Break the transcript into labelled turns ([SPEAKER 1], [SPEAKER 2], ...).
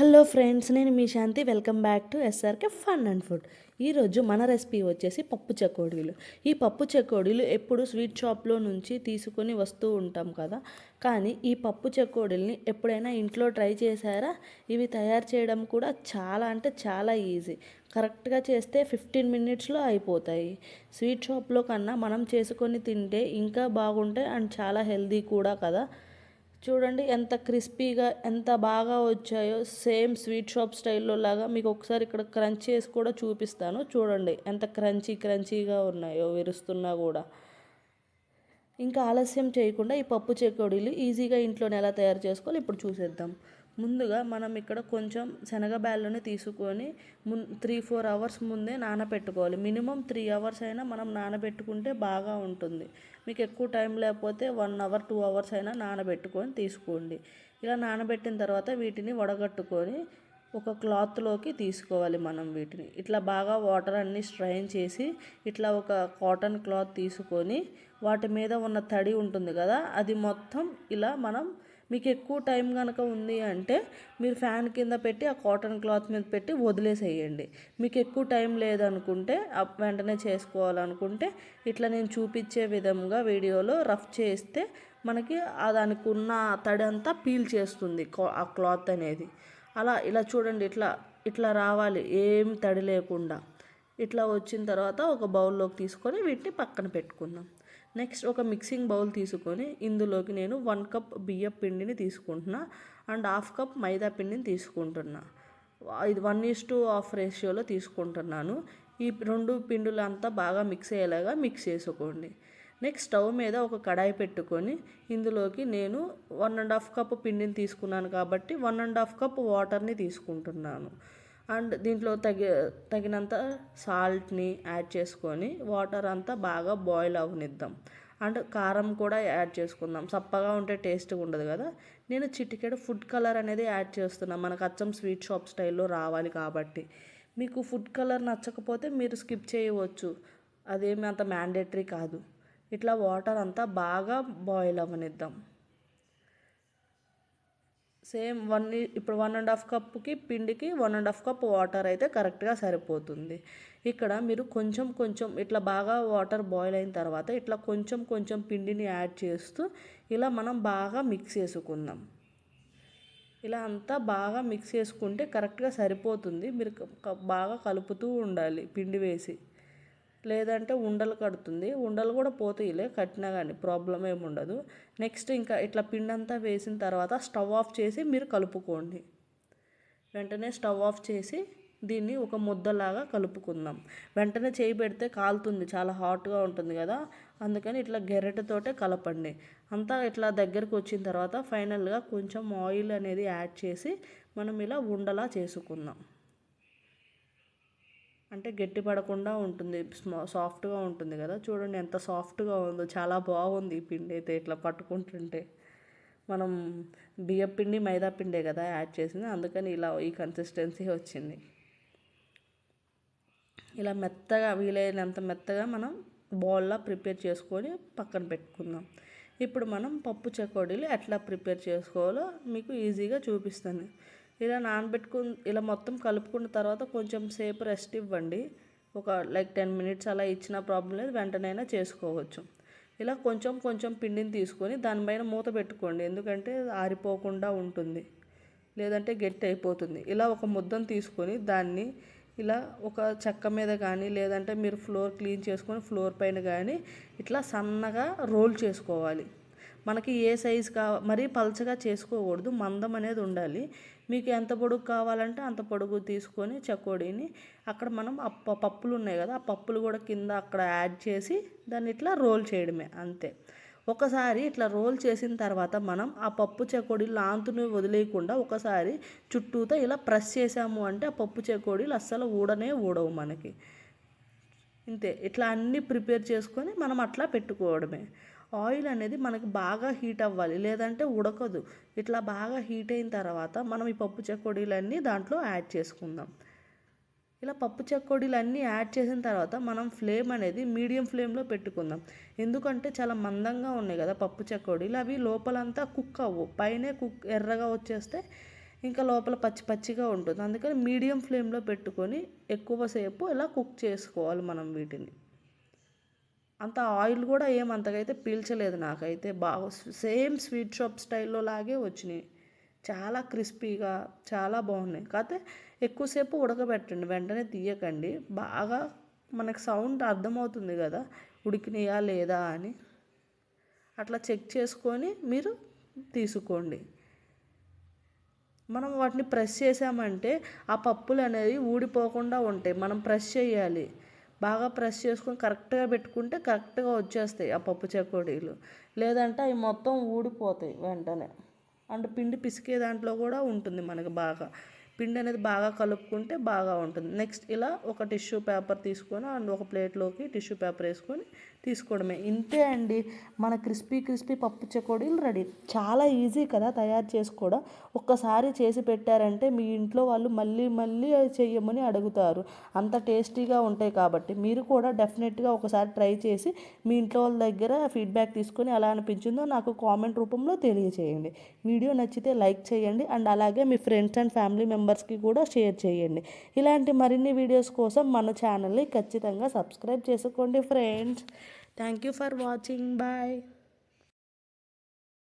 [SPEAKER 1] Hello friends నేను మీ Shanti. Welcome back to SRK fun and food. ఈరోజు మన recipe వచ్చేసి పప్పు చెకోడీలు. ఈ పప్పు చెకోడీలు ఎప్పుడు స్వీట్ షాప్లో నుంచి తీసుకొని వస్తూ ఉంటాం కదా. కానీ ఈ పప్పు చెకోడీల్ని ఎప్పుడైనా ఇంట్లో ట్రై చేశారా? ఇవి తయారు చేయడం కూడా చాలా అంటే చాలా ఈజీ. కరెక్ట్గా చేస్తే ఫిఫ్టీన్ మినిట్స్లో అయిపోతాయి. స్వీట్ షాప్లో కన్నా మనం చేసుకొని తింటే ఇంకా బాగుంటాయి అండ్ చాలా హెల్దీ కూడా కదా. చూడండి ఎంత క్రిస్పీగా ఎంత బాగా వచ్చాయో సేమ్ స్వీట్ షాప్ స్టైల్లో లాగా మీకు ఒకసారి ఇక్కడ క్రంచ్ చేసి కూడా చూపిస్తాను. చూడండి ఎంత క్రంచీ క్రంచీగా ఉన్నాయో విరుస్తున్నా కూడా. ఇంకా ఆలస్యం చేయకుండా ఈ పప్పు చెకోడీలు ఈజీగా ఇంట్లోనే ఎలా తయారు చేసుకోవాలి ఇప్పుడు చూసేద్దాం. ముందుగా మనం ఇక్కడ కొంచెం శనగ శనగబ్యాళ్ళని తీసుకొని మున్ త్రీ ఫోర్ అవర్స్ ముందే నానబెట్టుకోవాలి మినిమం త్రీ అవర్స్ అయినా మనం నానబెట్టుకుంటే బాగా ఉంటుంది. మీకు ఎక్కువ టైం లేకపోతే వన్ అవర్ టూ అవర్స్ అయినా నానబెట్టుకొని తీసుకోండి. ఇలా నానబెట్టిన తర్వాత వీటిని వడగట్టుకొని ఒక క్లాత్లోకి తీసుకోవాలి మనం వీటిని. ఇట్లా బాగా వాటర్ అన్నీ స్ట్రైన్ చేసి ఇట్లా ఒక కాటన్ క్లాత్ తీసుకొని వాటి మీద ఉన్న తడి ఉంటుంది కదా అది మొత్తం ఇలా మనం మీకు ఎక్కువ టైం కనుక ఉంది అంటే మీరు ఫ్యాన్ కింద పెట్టి ఆ కాటన్ క్లాత్ మీద పెట్టి వదిలేసేయండి. మీకు ఎక్కువ టైం లేదనుకుంటే వెంటనే చేసుకోవాలనుకుంటే ఇట్లా నేను చూపించే విధంగా వీడియోలో రఫ్ చేస్తే మనకి దానికి ఉన్న తడి అంతా పీల్ చేస్తుంది ఆ క్లాత్ అనేది. అలా ఇలా చూడండి ఇట్లా ఇట్లా రావాలి. ఏం తడి లేకుండా. ఇట్లా వచ్చిన తర్వాత ఒక బౌల్లోకి తీసుకొని వీటిని పక్కన పెట్టుకుందాం. నెక్స్ట్ ఒక మిక్సింగ్ బౌల్ తీసుకొని ఇందులోకి నేను వన్ కప్ బియ్యం పిండిని తీసుకుంటున్నా అండ్ హాఫ్ కప్ మైదా పిండిని తీసుకుంటున్నా. ఇది వన్ ఈస్ టూ హాఫ్ రేషియోలో తీసుకుంటున్నాను. ఈ రెండు పిండులు అంతా బాగా మిక్స్ అయ్యేలాగా మిక్స్ చేసుకోండి. నెక్స్ట్ స్టవ్ మీద ఒక కడాయి పెట్టుకొని ఇందులోకి నేను వన్ అండ్ హాఫ్ కప్ పిండిని తీసుకున్నాను కాబట్టి వన్ అండ్ హాఫ్ కప్ వాటర్ని తీసుకుంటున్నాను. అండ్ దీంట్లో తగి తగినంత సాల్ట్ని యాడ్ చేసుకొని వాటర్ అంతా బాగా బాయిల్ అవనిద్దాం. అండ్ కారం కూడా యాడ్ చేసుకుందాం. సప్పగా ఉంటే టేస్ట్గా ఉండదు కదా. నేను చిటికెడు ఫుడ్ కలర్ అనేది యాడ్ చేస్తున్నాను మనకు అచ్చం స్వీట్ షాప్ స్టైల్లో రావాలి కాబట్టి. మీకు ఫుడ్ కలర్ నచ్చకపోతే మీరు స్కిప్ చేయవచ్చు. అదేమి అంత మ్యాండేటరీ కాదు. ఇట్లా వాటర్ అంతా బాగా బాయిల్ అవ్వనిద్దాం సేమ్ వన్ ఇప్పుడు వన్ అండ్ హాఫ్ కప్కి పిండికి one and half cup water అయితే కరెక్ట్గా సరిపోతుంది. ఇక్కడ మీరు కొంచెం కొంచెం ఇట్లా బాగా వాటర్ బాయిల్ అయిన తర్వాత ఇట్లా కొంచెం కొంచెం పిండిని యాడ్ చేస్తూ ఇలా మనం బాగా మిక్స్ చేసుకుందాం. ఇలా అంతా బాగా మిక్స్ చేసుకుంటే కరెక్ట్గా సరిపోతుంది. మీరు బాగా కలుపుతూ ఉండాలి పిండి వేసి. లేదంటే ఉండలు కడుతుంది. ఉండలు కూడా పోతాయిలే కట్టినా కానీ ప్రాబ్లం ఏమి ఉండదు. నెక్స్ట్ ఇంకా ఇట్లా పిండంతా వేసిన తర్వాత స్టవ్ ఆఫ్ చేసి మీరు కలుపుకోండి. వెంటనే స్టవ్ ఆఫ్ చేసి దీన్ని ఒక ముద్దలాగా కలుపుకుందాం. వెంటనే చేయి పెడితే కాలుతుంది చాలా హాట్గా ఉంటుంది కదా. అందుకని ఇట్లా గెరెటతోటే కలపండి. అంతా ఇట్లా దగ్గరికి వచ్చిన తర్వాత ఫైనల్గా కొంచెం ఆయిల్ అనేది యాడ్ చేసి మనం ఇలా ఉండలా చేసుకుందాం. అంటే గట్టి పడకుండా ఉంటుంది. సాఫ్ట్గా ఉంటుంది కదా. చూడండి ఎంత సాఫ్ట్గా ఉందో చాలా బాగుంది ఈ పిండి అయితే ఇట్లా పట్టుకుంటుంటే. మనం బియ్యం పిండి మైదా పిండే కదా యాడ్ చేసింది. అందుకని ఇలా ఈ కన్సిస్టెన్సీ వచ్చింది. ఇలా మెత్తగా వీలైనంత మెత్తగా మనం బౌల్లా ప్రిపేర్ చేసుకొని పక్కన పెట్టుకుందాం. ఇప్పుడు మనం పప్పు చెకోడీలు ఎట్లా ప్రిపేర్ చేసుకోవాలో మీకు ఈజీగా చూపిస్తాను. ఇలా నానబెట్టుకుని ఇలా మొత్తం కలుపుకున్న తర్వాత కొంచెం సేపు రెస్ట్ ఇవ్వండి. ఒక లైక్ టెన్ మినిట్స్ అలా ఇచ్చిన ప్రాబ్లం లేదు. వెంటనైనా చేసుకోవచ్చు. ఇలా కొంచెం కొంచెం పిండిని తీసుకొని దానిపైన మూత పెట్టుకోండి. ఎందుకంటే ఆరిపోకుండా ఉంటుంది. లేదంటే గట్టి అయిపోతుంది. ఇలా ఒక ముద్దను తీసుకొని దాన్ని ఇలా ఒక చెక్క మీద కానీ లేదంటే మీరు ఫ్లోర్ క్లీన్ చేసుకొని ఫ్లోర్ పైన కానీ ఇట్లా సన్నగా రోల్ చేసుకోవాలి. మనకి ఏ సైజు కా మరీ పలచగా చేసుకోకూడదు మందం అనేది ఉండాలి. మీకు ఎంత పొడుగు కావాలంటే అంత పొడుగు తీసుకొని చకోడీని అక్కడ మనం ఆ పప్పులు ఉన్నాయి కదా ఆ పప్పులు కూడా కింద అక్కడ యాడ్ చేసి దాన్ని ఇట్లా రోల్ చేయడమే అంతే. ఒకసారి ఇట్లా రోల్ చేసిన తర్వాత మనం ఆ పప్పు చెకోడీలు లాంతుని వదిలేయకుండా ఒకసారి చుట్టూతో ఇలా ప్రెస్ చేసాము అంటే ఆ పప్పు చెకోడీలు అస్సలు ఊడనే ఊడవు మనకి. ఇంతే ఇట్లా అన్నీ ప్రిపేర్ చేసుకొని మనం అట్లా పెట్టుకోవడమే. ఆయిల్ అనేది మనకి బాగా హీట్ అవ్వాలి లేదంటే ఉడకదు. ఇట్లా బాగా హీట్ అయిన తర్వాత మనం ఈ పప్పు చెక్కొడీలన్నీ దాంట్లో యాడ్ చేసుకుందాం. ఇలా పప్పు చెక్కొడీలన్నీ యాడ్ చేసిన తర్వాత మనం ఫ్లేమ్ అనేది మీడియం ఫ్లేమ్లో పెట్టుకుందాం. ఎందుకంటే చాలా మందంగా ఉన్నాయి కదా పప్పు చెక్కొడీలు అవి లోపలంతా కుక్ అవ్వు. పైనే కుక్ ఎర్రగా వచ్చేస్తే ఇంకా లోపల పచ్చి పచ్చిగా ఉంటుంది. అందుకని మీడియం ఫ్లేమ్లో పెట్టుకొని ఎక్కువసేపు ఇలా కుక్ చేసుకోవాలి మనం వీటిని. అంత ఆయిల్ కూడా ఏం అంతకైతే పీల్చలేదు నాకైతే. బాగా సేమ్ స్వీట్ షాప్ స్టైల్లో లాగే వచ్చినాయి. చాలా క్రిస్పీగా చాలా బాగున్నాయి. కాకపోతే ఎక్కువసేపు ఉడకబెట్టండి వెంటనే తీయకండి. బాగా మనకు సౌండ్ అర్థమవుతుంది కదా ఉడికినాయా లేదా అని. అట్లా చెక్ చేసుకొని మీరు తీసుకోండి. మనం వాటిని ప్రెస్ చేసామంటే ఆ పప్పులు అనేవి ఊడిపోకుండా ఉంటాయి. మనం ప్రెస్ చేయాలి. బాగా ప్రెస్ చేసుకొని కరెక్ట్గా పెట్టుకుంటే కరెక్ట్గా వచ్చేస్తాయి ఆ పప్పు చకోడీలు. లేదంటే అవి మొత్తం ఊడిపోతాయి వెంటనే. అంటే పిండి పిసికే దాంట్లో కూడా ఉంటుంది మనకి బాగా. పిండి అనేది బాగా కలుపుకుంటే బాగా ఉంటుంది. నెక్స్ట్ ఇలా ఒక టిష్యూ పేపర్ తీసుకొని అండ్ ఒక ప్లేట్లోకి టిష్యూ పేపర్ వేసుకొని తీసుకోవడమే. ఇంతే అండి. మన క్రిస్పీ క్రిస్పీ పప్పు చెకోడీలు రెడీ చాలా ఈజీ కదా తయారు చేసుకోవడం. ఒక్కసారి చేసి పెట్టారంటే మీ ఇంట్లో వాళ్ళు మళ్ళీ మళ్ళీ అది చెయ్యమని అడుగుతారు. అంత టేస్టీగా ఉంటాయి కాబట్టి మీరు కూడా డెఫినెట్గా ఒకసారి ట్రై చేసి మీ ఇంట్లో వాళ్ళ దగ్గర ఫీడ్బ్యాక్ తీసుకొని ఎలా అనిపించిందో నాకు కామెంట్ రూపంలో తెలియచేయండి. వీడియో నచ్చితే లైక్ చేయండి. అండ్ అలాగే మీ ఫ్రెండ్స్ అండ్ ఫ్యామిలీ మెంబర్స్కి కూడా షేర్ చేయండి. ఇలాంటి మరిన్ని వీడియోస్ కోసం మన ఛానల్ని ఖచ్చితంగా సబ్స్క్రైబ్ చేసుకోండి friends. Thank you for watching. Bye.